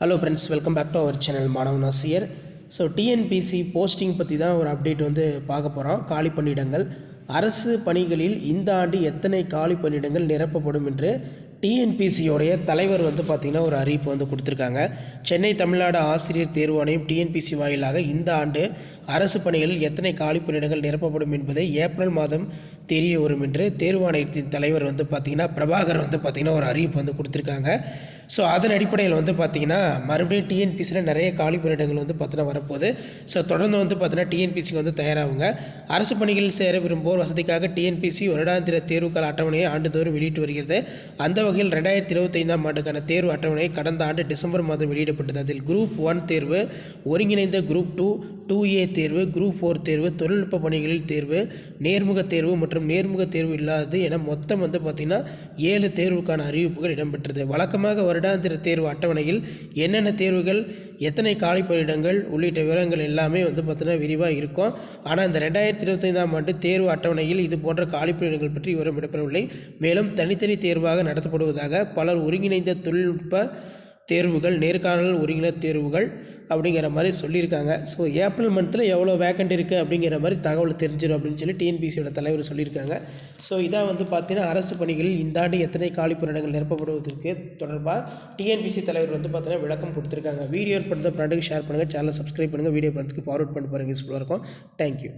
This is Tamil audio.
Hello friends welcome back to our channel மாணவன் ஆசிரியர் ஸோ டிஎன்பிசி போஸ்டிங் பற்றி தான் ஒரு அப்டேட் வந்து பார்க்க போகிறோம் காலி பணியிடங்கள். அரசு பணிகளில் இந்த ஆண்டு எத்தனை காலி பணியிடங்கள் நிரப்பப்படும் என்று டிஎன்பிசியோடைய தலைவர் வந்து பார்த்திங்கன்னா ஒரு அறிவிப்பு வந்து கொடுத்துருக்காங்க. சென்னை தமிழ்நாடு ஆசிரியர் தேர்வாணையம் டிஎன்பிசி வாயிலாக இந்த ஆண்டு அரசு பணிகளில் எத்தனை காலி பணியிடங்கள் நிரப்பப்படும் என்பதை ஏப்ரல் மாதம் தெரிய வரும் என்று தேர்வாணையத்தின் தலைவர் வந்து பார்த்திங்கன்னா பிரபாகர் வந்து பார்த்திங்கன்னா ஒரு அறிவிப்பு வந்து கொடுத்துருக்காங்க. ஸோ அதன் அடிப்படையில் வந்து பார்த்திங்கன்னா மறுபடியும் டிஎன்பிசியில் நிறைய காலி பணியிடங்கள் வந்து பார்த்தீங்கன்னா வரப்போகுது. ஸோ தொடர்ந்து வந்து பார்த்தீங்கன்னா டிஎன்பிசிக்கு வந்து தயாராகுங்க. அரசு பணிகளில் சேர விரும்புவோர் வசதிக்காக டிஎன்பிசி வருடாந்திர தேர்வுக்கால அட்டவணையை ஆண்டுதோறும் வெளியிட்டு வருகிறது. அந்த வகையில் ரெண்டாயிரத்தி இருபத்தைந்தாம் ஆண்டுக்கான தேர்வு அட்டவணை கடந்த ஆண்டு டிசம்பர் மாதம் வெளியிடப்பட்டது. அதில் குரூப் ஒன் தேர்வு ஒருங்கிணைந்த குரூப் டூ டூ ஏ தேர்வு குரூப் ஃபோர் தேர்வு தொழில்நுட்ப பணிகளில் தேர்வு நேர்முக தேர்வு மற்றும் நேர்முக தேர்வு இல்லாதது என மொத்தம் வந்து பார்த்திங்கன்னா ஏழு தேர்வுக்கான அறிவிப்புகள் இடம்பெற்றது. வழக்கமாக வருடாந்திர தேர்வு அட்டவணையில் என்னென்ன தேர்வுகள் எத்தனை காலி பணியிடங்கள் உள்ளிட்ட விவரங்கள் எல்லாமே வந்து பார்த்தீங்கன்னா விரிவாக இருக்கும். ஆனால் இந்த ரெண்டாயிரத்தி இருபத்தைந்தாம் ஆண்டு தேர்வு அட்டவணையில் இது போன்ற காலி பணியிடங்கள் பற்றி விவரம் இடம்பெறவில்லை. மேலும் தனித்தனி தேர்வாக நடத்தப்படுவதாக பலர் ஒருங்கிணைந்த தொழில்நுட்ப தேர்வுகள் நேர்காணல் ஒருங்கிணைந்த தேர்வுகள் அப்படிங்கிற மாதிரி சொல்லியிருக்காங்க. ஸோ ஏப்ரல் மந்தில் எவ்வளோ வேக்கண்ட் இருக்குது அப்படிங்கிற மாதிரி தகவல் தெரிஞ்சிடும் அப்படின்னு சொல்லி டிஎன்பிசியோட தலைவர் சொல்லியிருக்காங்க. ஸோ இதான் வந்து பார்த்தீங்கன்னா அரசு பணிகளில் இந்த ஆண்டு எத்தனை காலி பணியிடங்கள் நிரப்பப்படுவதற்கு தொடர்பாக டிஎன்பிசி தலைவர் வந்து பார்த்தீங்கன்னா விளக்கம் கொடுத்துருக்காங்க. வீடியோ பண்ணுறது ஃப்ரெண்டுக்கு ஷேர் பண்ணுங்கள் சேனலை சப்ஸ்கிரைப் பண்ணுங்கள் வீடியோ பண்ணுறதுக்கு ஃபார்வர்ட் பண்ணி பாருங்கள் யூஸ்ஃபுல்லாக இருக்கும். தேங்க்யூ